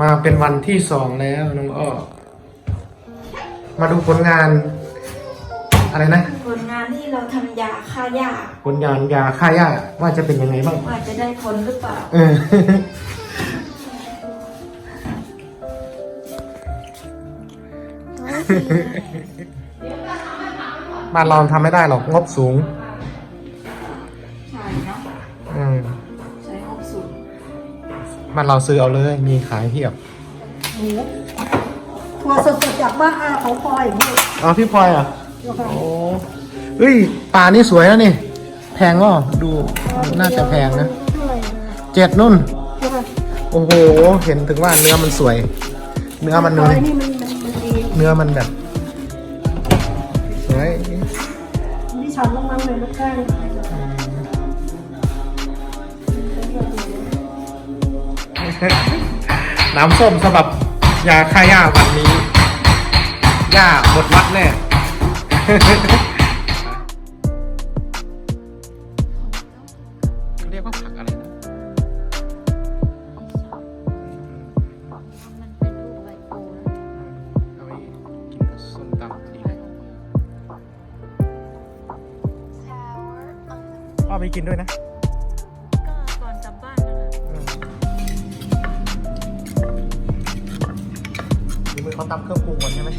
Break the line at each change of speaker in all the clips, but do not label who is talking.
มาเป็นวันที่สองแล้วน้องอ้อมาดูผลงาน อะไรนะ
ผลงานที่เราทำยาฆ่าหญ้า
ผลงานยาฆ่าหญ้าว่าจะเป็นยังไงบ้าง
ว่าจะได้ผลหรือเปล่า
เออ บ้านเราทำไม่ได้หรอกงบสูง
บ้า
นเราซื้อเอาเลย มีขายเพียบ
หมูถั่วสดๆจากบ้านอาของพลอยนี่
อ๋อพี่พลอยอะ
เดี๋ยวค่ะ
โอ้เฮ้ยป่านี่สวยนะนี่ แพงก็ดูน่าจะแพงนะ
เท่าไหร่นะ
เจ็ดนุ่น
เดี๋ยวค่ะ
โอ้โห เห็นถึงว่าเนื้อมันสวย เนื้อมัน
พ
เนื้
ล
อ
อยนี่มันมันมันดี
เนื้อมันแบบสวย
ดิฉันลงมาเลยลูกแก้ว
น้ำส้มสำหรับยาฆ่าหญ้าวันนี้หญ้าหมดวัดแน่เรียกว่าผักอะไรนะ
มันเป็นรูปใบโพล
เอาไว้กินกับส้มตำทีพ่อไปกินด้วยนะ ตำเครื่องปรุงก่อนใช่ไหม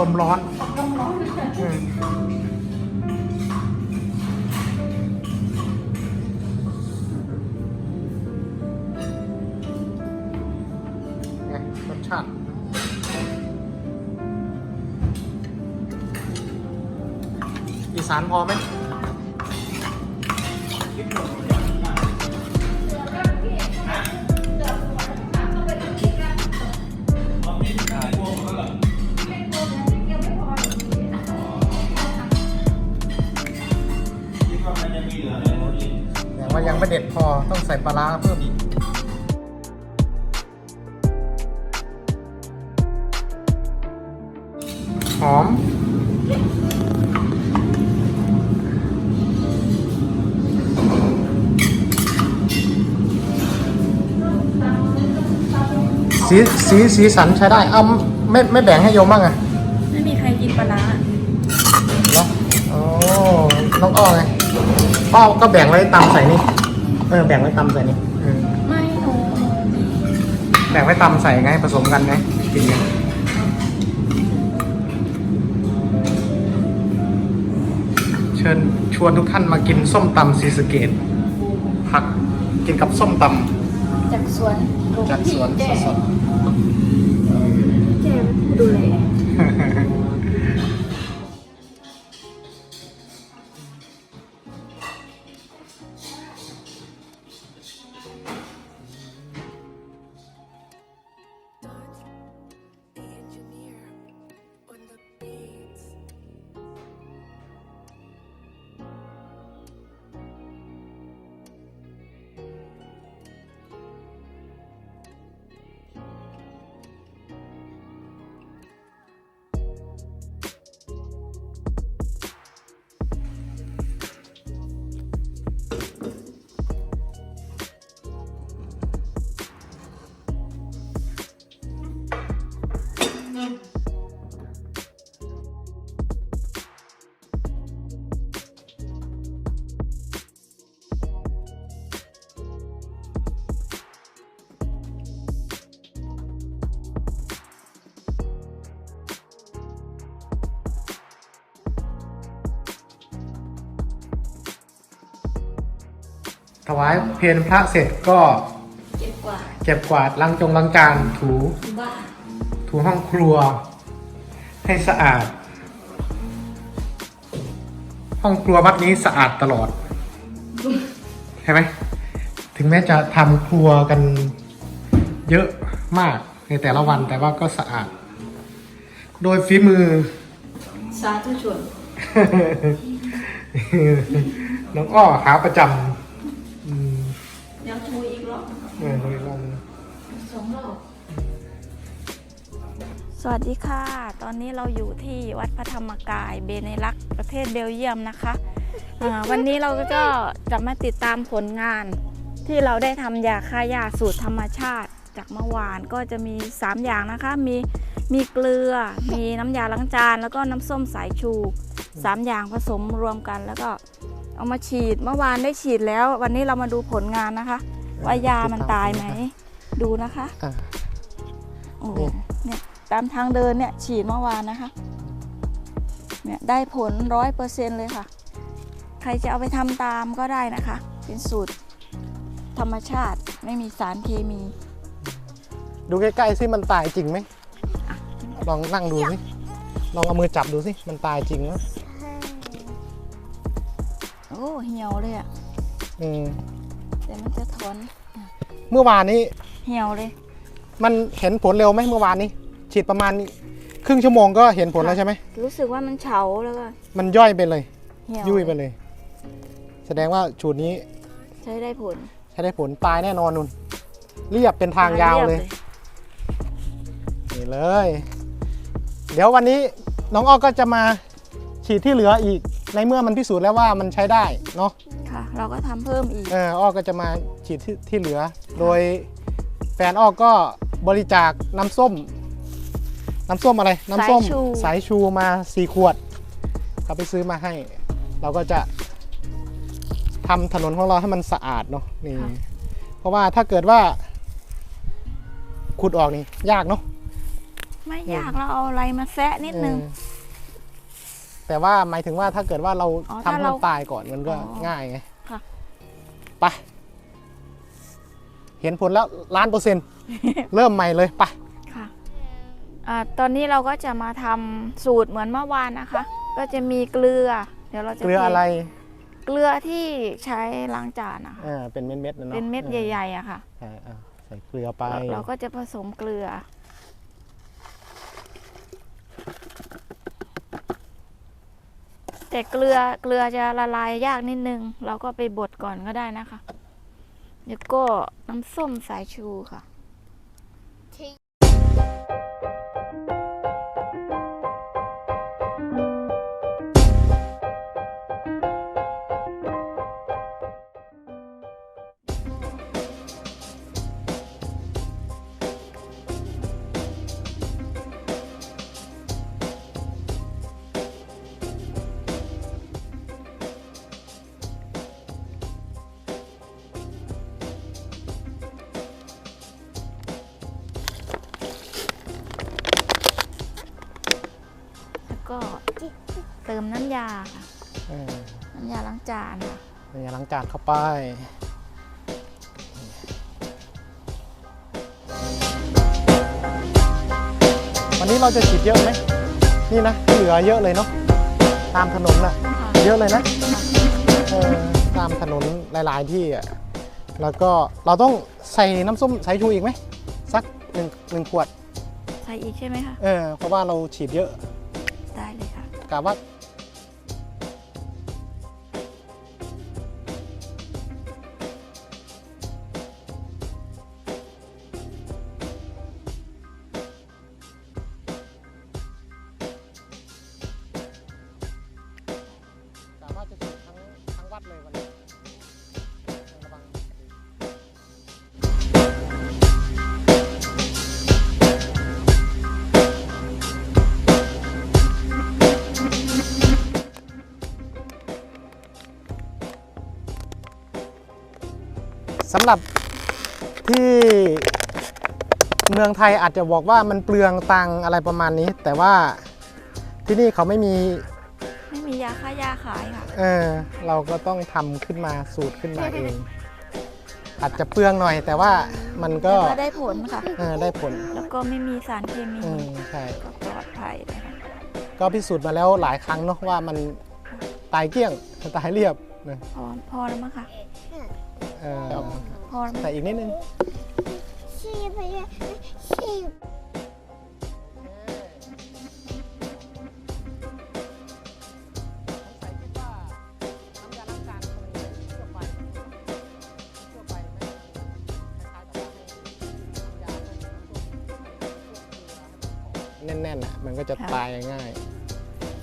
ล
ม
ร้อ
น
องร้อน
อืมไงรสชาติ อีสานพอไหม ยังไม่เด็ดพอต้องใส่ปลาร้าเพิ่มอีกหอม สีสีสีสันใช้ได้เอาไม่ไม่แบ่งให้โยมบ้างอะ
ไม่มีใครกินปลาร้า
เนาะโอ้น้องอ้อไง อ้อก็แบ่งไว้ตามใส่นี่เออแบ่งไว้ตามใส่นี่เออ
ไม่หนู
แบ่งไว้ตำใส่ไงผสมกันไงกินไงเชิญชวนทุกท่านมากินส้มตำซีสะเกตผักกินกับส้มต
จากสวนหลวงำ
จาก
พี่
สวน
แจ้
สด
แจ้เป็นผู้ดูแล
ถวายเพลพระเสร็จก็
เก็บกวาด
เก็บกวาดล้างจงล้างจานถู
ที่บ้าน
ถูห้องครัว ให้สะอาด ห้องครัววัดนี้สะอาดตลอด
ใใช่
ไหมถึงแม้จะทำครัวกันเยอะมากในแต่ละวันแต่ว่าก็สะอาด โดยฝีมือ
สาธุชน
น้องอ้อขาประจำ
สวัสดีค่ะ ตอนนี้เราอยู่ที่วัดพระธรรมกายเบเนลักประเทศเบลเยียมนะคะอ่าวันนี้เราก็จะมาติดตามผลงาน ที่เราได้ทำยาฆ่าหญ้าสูตรธรรมชาติ จากเมื่อวานก็จะมี 3 อย่างนะคะ มีมีเกลือ มีน้ำยาล้างจาน แล้วก็น้ำส้มสายชู 3 อย่างผสมรวมกันแล้วก็เอามาฉีด เมื่อวานได้ฉีดแล้ว วันนี้เรามาดูผลงานนะคะ ว่ายามันตายไหม ดูนะคะ
อะ
โอ้โหเนี่ย ตามทางเดินเนี่ยฉีดเมื่อวานนะคะเนี่ยได้ผลร้อยเปอร์เซ็นเลยค่ะ ใครจะเอาไปทำตามก็ได้นะคะ เป็นสูตรธรรมชาติไม่มีสารเคมี
ดูใกล้ๆสิมันตายจริงไหมลองนั่งดูสิลองเอามือจับดูสิมันตายจริงไหม
โอ้เหี่ยวเลยอะ
อืม
แต่มันจะถอน
เมื่อวานนี้
เหี่ยวเลย
มันเห็นผลเร็วไหมเมื่อวานนี้ ฉีดประมาณครึ่งชั่วโมงก็เห็นผลแล้วใช่ไหม
รู้สึกว่ามันเฉาแล้วก็
มันย่อยไปเลย
เหี่ยว
ยุ่ยไปเลย แสดงว่าชูดนี้
ใช้ได้ผล
ใช้ได้ผลตายแน่นอนนุ่น เรียบเป็นทางยาวเลย นี่เลย เดี๋ยววันนี้น้องอ้อก็จะมาฉีดที่เหลืออีก ในเมื่อมันพิสูจน์แล้วว่ามันใช้ได้เนาะ
ค่ะ เราก็ทำเพิ่มอีก
เอออ้อก็จะมาฉีดที่ที่เหลือ โดยแฟนอ้อก็บริจาคน้ำส้ม น้ำส้มอะไร น้ำส้ม
สายชู
สายชูมาสี่ขวดเขาไปซื้อมาให้ เราก็จะทำถนนของเราให้มันสะอาดเนาะนี่ เพราะว่าถ้าเกิดว่า ขุดออกนี่ ยากเนาะ
ไม่ยากเราเอาอะไรมาแซะนิดนึง
เออแต่ว่าหมายถึงว่าถ้าเกิดว่าเรา
อ๋อ
ทำ
ถ้า
ให้
เรา
มันตายก่อนมันก็
อ๋อ
ง่ายไง
ค่ะ
ไปเห็นผลแล้วล้านเปอร์เซ็นต์เริ่มใหม่เลยไป
ค่ะ อ่าตอนนี้เราก็จะมาทำสูตรเหมือนเมื่อวานนะคะ ก็จะมีเกลือ เดี๋ยวเราจะ
เกลืออะไร
เกลือที่ใช้ล้างจานนะคะ
เออเป็นเม็ดๆนะเนาะ
เป็นเม็ดใหญ่ๆอะค่ะ
ๆอ่าอ่าใส่เกลือไป
เราเราก็จะผสมเกลือ แต่เกลือเกลือจะละลายยากนิดนึง เราก็ไปบดก่อนก็ได้นะคะแล้วก็น้ำส้มสายชูค่ะ มน้ำยาค่ะ
เออ
น้ำยาล้างจานค่ะ
นี่ล้างจานเข้าไป วันนี้เราจะฉีดเยอะไหมนี่นะที่เหลือเยอะเลยเนาะตามถนนน่ะ เยอะเลยนะเออตามถนนหลายๆที่อะแล้วก็เราต้องใส่น้ำส้มสายชูอีกไหมสักหนึ่งหนึ่งขวด
ใส่อีกใช่ไหมคะ
เออเพราะว่าเราฉีดเยอะ
ได้เลยค่ะ
กะว่า มืองไทยอาจจะบอกว่ามันเปลืองตังค์อะไรประมาณนี้ แต่ว่าที่นี่เขาไม่มี
ไม่มียาฆ่าหญ้าขายค่ะ
เออเราก็ต้องทำขึ้นมาสูตรขึ้นมาเอง อาจจะเปลืองหน่อย แต่ว่ามันก็
แต่ว่าได้ผลค่ะ
เออได้ผล
แล้วก็ไม่มีสารเคมี
อืมใช่
ก็ปลอดภัยนะคะ
ก็พิสูจน์มาแล้วหลายครั้งเนาะว่ามันตายเกลี้ยงตายเรียบนะ
พอพอแล้วมั้งคะ
เออ
พอแล้วมั้ง
ใส่อีกนิดนึง
ชีพยาชีพ
แน่นๆอะมันก็จะตายง่าย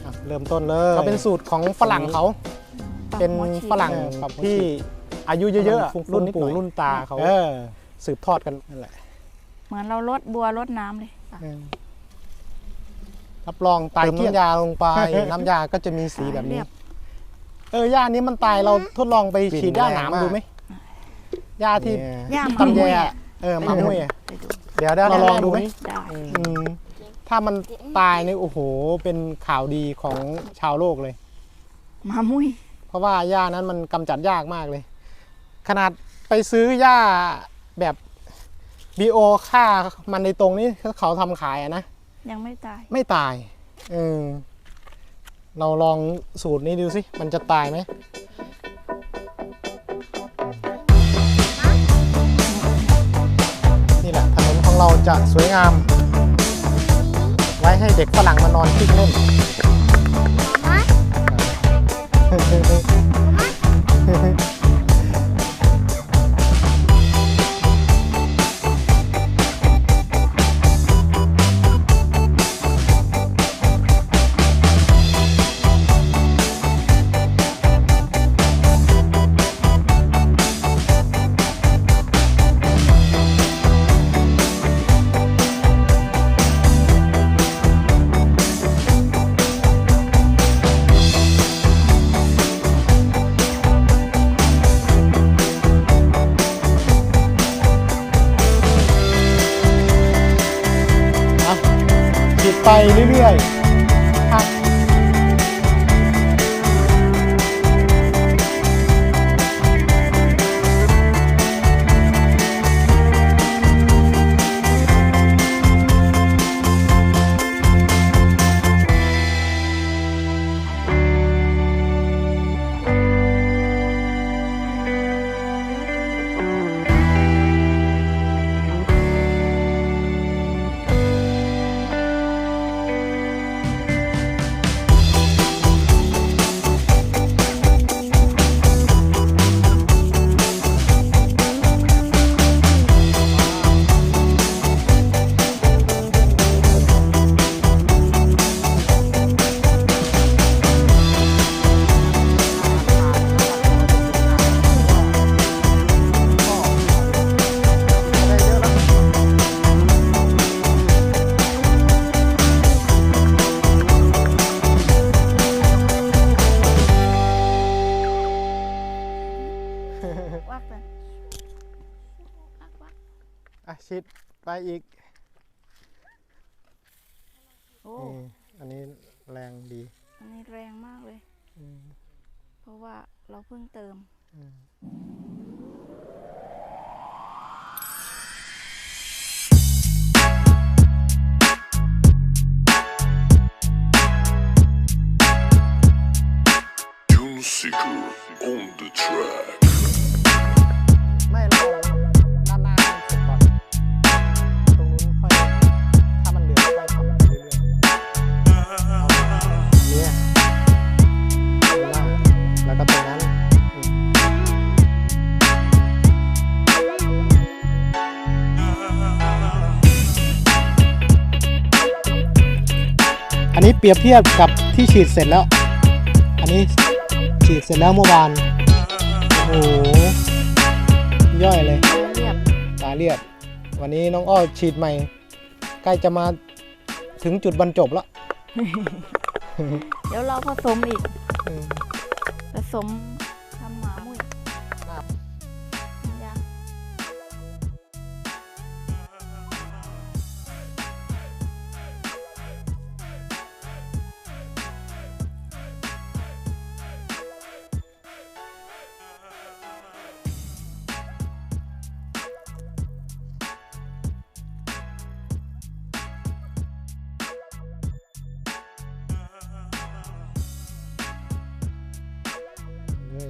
อะเริ่มต้นเลยเขาเป็นสูตรของฝรั่งเขา
ปรับ
เป็น
หัวฉีด
ฝรั่งที่อายุเยอะๆอะรุ่นปู่รุ่นตาเขาเออ สืบทอดกันนั่นแหละ
เหมือนเราลดบัวลดน้ำเลยค่ะ
เออรับรองตายเที่ยงน้ำยาลงไป น้ำยาก็จะมีสีแบบนี้
เรียบ
เออย่านี้มันตายเราทดลองไปฉีดย่าหนามดูไหมย่าที่
ย่าหมา
ตำ
มุ้
แย
ย
อะเออหมามุ้ยอะ
ไปดู
เดี๋ยวเราลองดูไหม
ได้
อืมถ้ามันตายนี่โอ้โห เป็นข่าวดีของชาวโลกเลย
หมามุ้ย
เพราะว่าหญ้านั้นมันกำจัดยากมากเลย ขนาดไปซื้อหญ้าแบบ บีโอฆ่ามันในตรงนี้เขาทำขายอะนะ
ยังไม่ตาย
ไม่ตายเออเราลองสูตรนี้ดูสิ มันจะตายไหมนี่แหละถนนของเราจะสวยงาม ไว้ให้เด็กฝรั่งมานอนทิ้งเล่นอะ ไปเรื่อยๆ อะฉีดไปอีก
โอ้
นี่อันนี้แรงดี
อันนี้แรงมากเลย
อืม
เพราะว่าเราเพิ่งเติม
อืม
Tunesico on the track.
ไม่ รียบเทียบกับที่ฉีดเสร็จแล้ว อันนี้ฉีดเสร็จแล้วเมื่อวาน โอ้โห ย่อยเลย
เรียบ
ตาเรียบ วันนี้น้องอ้อฉีดใหม่ ใกล้จะมาถึงจุดบรรจบแล้ว
เดี๋ยวเราผสมอีก
อืม
ผสม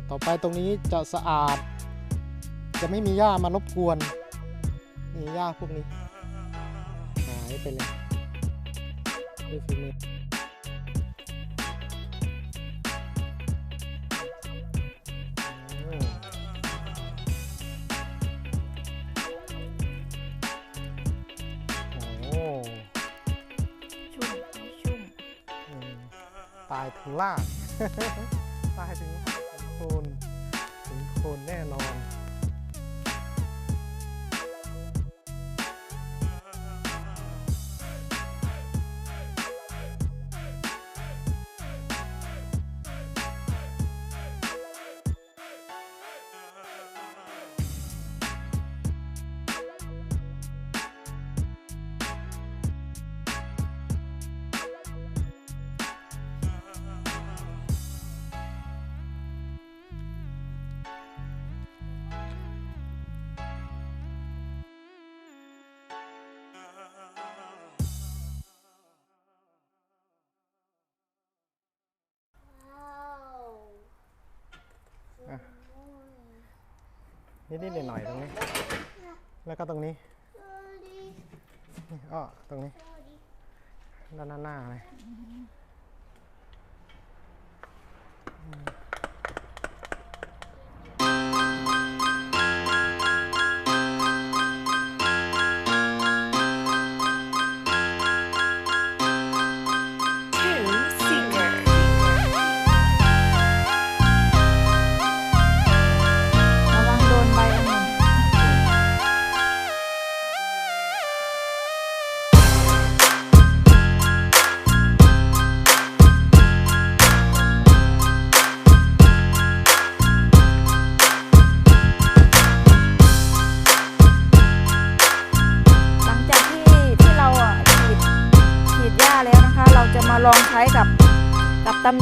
ต่อไปตรงนี้จะสะอาด จะไม่มีหญ้ามารบกวนมีหญ้าพวกนี้หายไปเลยด้วยฝีมืออืมโอ้
ชุ่มชุ่ม
อืมตายถึงลากตายถึงรากถึงโคนถึงโคนแน่นอน นิดๆหน่อยๆตรงนี้ แล้วก็ตรงนี้อ้อตรงนี้ ด้านหน้าเลย
กับ